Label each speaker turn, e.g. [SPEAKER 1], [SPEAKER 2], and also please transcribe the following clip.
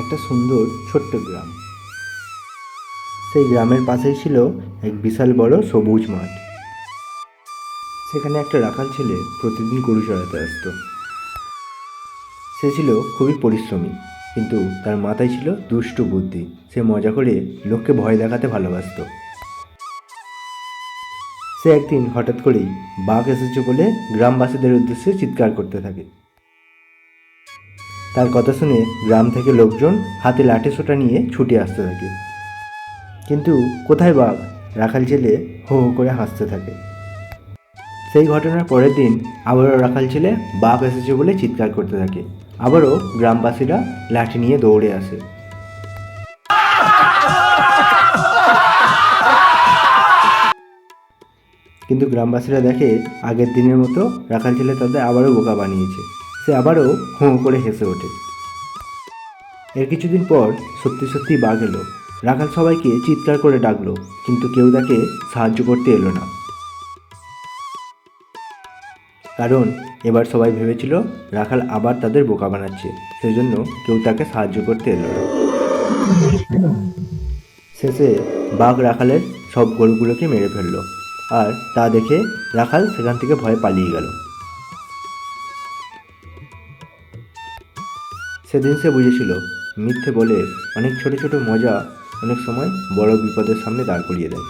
[SPEAKER 1] একটা সুন্দর ছোট্ট গ্রাম। সেই গ্রামের পাশেই ছিল এক বিশাল বড় সবুজ মাঠ। সেখানে একটা রাখাল ছেলে প্রতিদিন গরু চড়াতে আসতো। সে ছিল খুবই পরিশ্রমী, কিন্তু তার মাথায় ছিল দুষ্ট বুদ্ধি। সে মজা করে লোককে ভয় দেখাতে ভালোবাসতো। সে একদিন হঠাৎ করেই বাঘ এসেছে বলে গ্রামবাসীদের উদ্দেশ্যে চিৎকার করতে থাকে। তার কথা শুনে গ্রাম থেকে লোকজন হাতে লাঠি সোটা নিয়ে ছুটে আসতে থাকে। কিন্তু কোথায় বাঘ রাখাল ছেলে হো হো করে হাসতে থাকে। সেই ঘটনার পরের দিন আবারও রাখাল ছেলে বাঘ এসেছে বলে চিৎকার করতে থাকে। আবারও গ্রামবাসীরা লাঠি নিয়ে দৌড়ে আসে। কিন্তু গ্রামবাসীরা দেখে আগের দিনের মতো রাখাল ছেলে তাদের আবারও বোকা বানিয়েছে। সে আবারও হোঁ করে হেসে ওঠে। এর কিছুদিন পর সত্যি সত্যি বাঘ এলো। রাখাল সবাইকে চিৎকার করে ডাকলো, কিন্তু কেউ তাকে সাহায্য করতে এলো না। কারণ এবার সবাই ভেবেছিল রাখাল আবার তাদের বোকা বানাচ্ছে, সেজন্য কেউ তাকে সাহায্য করতে এলো না। শেষে বাঘ রাখালের সব গরুগুলোকে মেরে ফেলল, আর তা দেখে রাখাল সেখান থেকে ভয়ে পালিয়ে গেল। সেদিন সে বুঝেছিল, মিথ্যে বলে অনেক ছোট ছোট মজা অনেক সময় বড় বিপদের সামনে দাঁড় করিয়ে দেয়।